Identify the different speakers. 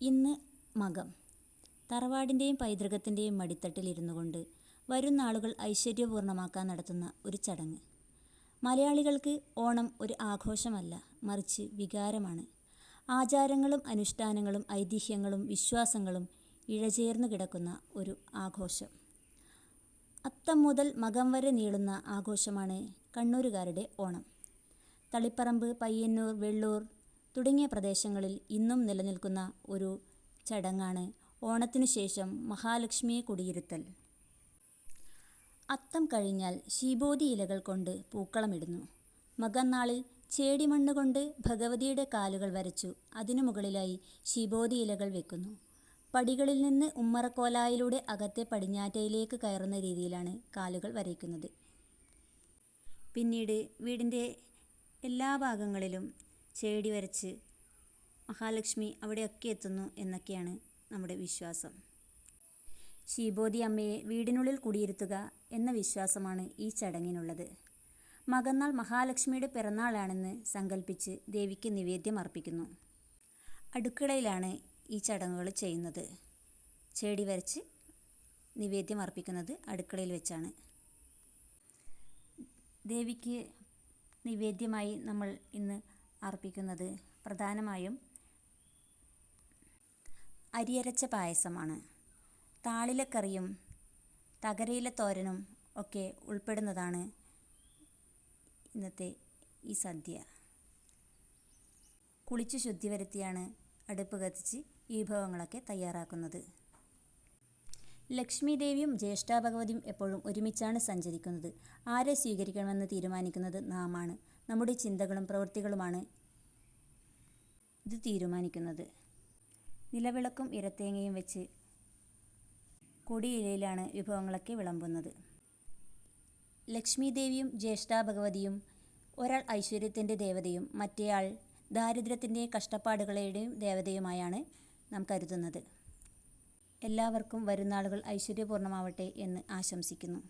Speaker 1: ഇന്ന് മകം. തറവാടിന്റെയും പൈതൃകത്തിന്റെയും മടിത്തട്ടിലിരുന്നു കൊണ്ട് വരും നാളുകൾ ഐശ്വര്യപൂർണമാക്കാൻ നടത്തുന്ന ഒരു ചടങ്ങ്. മലയാളികൾക്ക് ഓണം ഒരു ആഘോഷമല്ല മറിച്ച് വികാരമാണ്. ആചാരങ്ങളും അനുഷ്ഠാനങ്ങളും ഐതിഹ്യങ്ങളും വിശ്വാസങ്ങളും ഇഴചേർന്നു കിടക്കുന്ന ഒരു ആഘോഷം. അത്തം മുതൽ മകം വരെ നീളുന്ന ആഘോഷമാണ് കണ്ണൂരുകാരുടെ ഓണം. തളിപ്പറമ്പ് പയ്യന്നൂർ വെള്ളൂർ തുടങ്ങിയ പ്രദേശങ്ങളിൽ ഇന്നും നിലനിൽക്കുന്ന ഒരു ചടങ്ങാണ് ഓണത്തിനു ശേഷം മഹാലക്ഷ്മിയെ കുടിയിരുത്തൽ. അത്തം കഴിഞ്ഞാൽ ശീബോധി ഇലകൾ കൊണ്ട് പൂക്കളമിടുന്നു. മകന്നാളിൽ ചേടിമണ്ണ് കൊണ്ട് ഭഗവതിയുടെ കാലുകൾ വരച്ചു അതിനു മുകളിലായി ശീബോധി ഇലകൾ വെക്കുന്നു. പടികളിൽ നിന്ന് ഉമ്മറക്കോലായിലൂടെ അകത്തെ പടിഞ്ഞാറ്റയിലേക്ക് കയറുന്ന രീതിയിലാണ് കാലുകൾ വരയ്ക്കുന്നത്. പിന്നീട് വീടിന്റെ എല്ലാ ഭാഗങ്ങളിലും ചേടി വരച്ച് മഹാലക്ഷ്മി അവിടെയൊക്കെ എത്തുന്നു എന്നൊക്കെയാണ് നമ്മുടെ വിശ്വാസം. ശീബോധി അമ്മയെ വീടിനുള്ളിൽ കുടിയിരുത്തുക എന്ന വിശ്വാസമാണ് ഈ ചടങ്ങിനുള്ളത്. മകന്നാൾ മഹാലക്ഷ്മിയുടെ പിറന്നാളാണെന്ന് സങ്കല്പിച്ച് ദേവിക്ക് നിവേദ്യം അർപ്പിക്കുന്നു. അടുക്കളയിലാണ് ഈ ചടങ്ങുകൾ ചെയ്യുന്നത്. ചേടി വരച്ച് നിവേദ്യം അർപ്പിക്കുന്നത് അടുക്കളയിൽ വെച്ചാണ്. ദേവിക്ക് നിവേദ്യമായി നമ്മൾ ഇന്ന് അർപ്പിക്കുന്നത്. പ്രധാനമായും അരിയരച്ച പായസമാണ്. താളിലക്കറിയും തകരയില തോരനും ഒക്കെ ഉൾപ്പെടുന്നതാണ് ഇന്നത്തെ ഈ സദ്യ. കുളിച്ച് ശുദ്ധി വരുത്തിയാണ് അടുപ്പ് കത്തിച്ച് ഈ വിഭവങ്ങളൊക്കെ തയ്യാറാക്കുന്നത്. ലക്ഷ്മി ദേവിയും ജ്യേഷ്ഠാഭഗവതിയും എപ്പോഴും ഒരുമിച്ചാണ് സഞ്ചരിക്കുന്നത്. ആരെ സ്വീകരിക്കണമെന്ന് തീരുമാനിക്കുന്നത് നാമാണ്. നമ്മുടെ ചിന്തകളും പ്രവൃത്തികളുമാണ് ഇത് തീരുമാനിക്കുന്നത്. നിലവിളക്കും ഇരത്തേങ്ങയും വെച്ച് കൊടിയിലയിലാണ് വിഭവങ്ങളൊക്കെ വിളമ്പുന്നത്. ലക്ഷ്മി ദേവിയും ജ്യേഷ്ഠാഭഗവതിയും ഒരാൾ ഐശ്വര്യത്തിന്റെ ദേവതയും മറ്റേയാൾ ദാരിദ്ര്യത്തിന്റെ കഷ്ടപ്പാടുകളുടെയും ദേവതയുമായാണ് നാം കരുതുന്നത്. എല്ലാവർക്കും വരുന്നാളുകൾ ഐശ്വര്യപൂർണമാവട്ടെ എന്ന് ആശംസിക്കുന്നു.